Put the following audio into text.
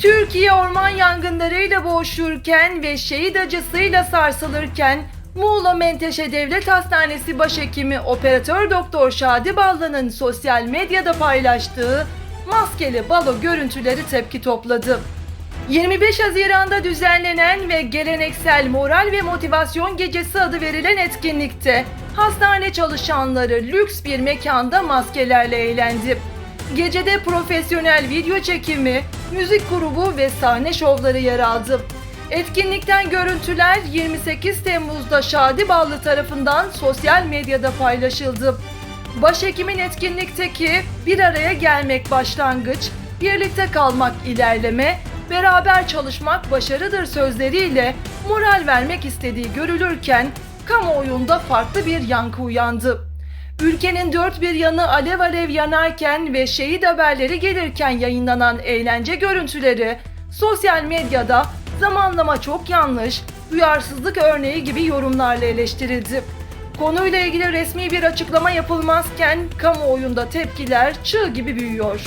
Türkiye orman yangınlarıyla boğuşurken ve şehit acısıyla sarsılırken Muğla Menteşe Devlet Hastanesi Başhekimi Operatör Doktor Şadi Ballı'nın sosyal medyada paylaştığı maskeli balo görüntüleri tepki topladı. 25 Haziran'da düzenlenen ve geleneksel moral ve motivasyon gecesi adı verilen etkinlikte hastane çalışanları lüks bir mekanda maskelerle eğlendi. Gecede profesyonel video çekimi, müzik grubu ve sahne şovları yer aldı. Etkinlikten görüntüler 28 Temmuz'da Şadi Ballı tarafından sosyal medyada paylaşıldı. Başhekimin etkinlikteki bir araya gelmek başlangıç, birlikte kalmak ilerleme, beraber çalışmak başarıdır sözleriyle moral vermek istediği görülürken kamuoyunda farklı bir yankı uyandı. Ülkenin dört bir yanı alev alev yanarken ve şehit haberleri gelirken yayınlanan eğlence görüntüleri sosyal medyada zamanlama çok yanlış, duyarsızlık örneği gibi yorumlarla eleştirildi. Konuyla ilgili resmi bir açıklama yapılmazken kamuoyunda tepkiler çığ gibi büyüyor.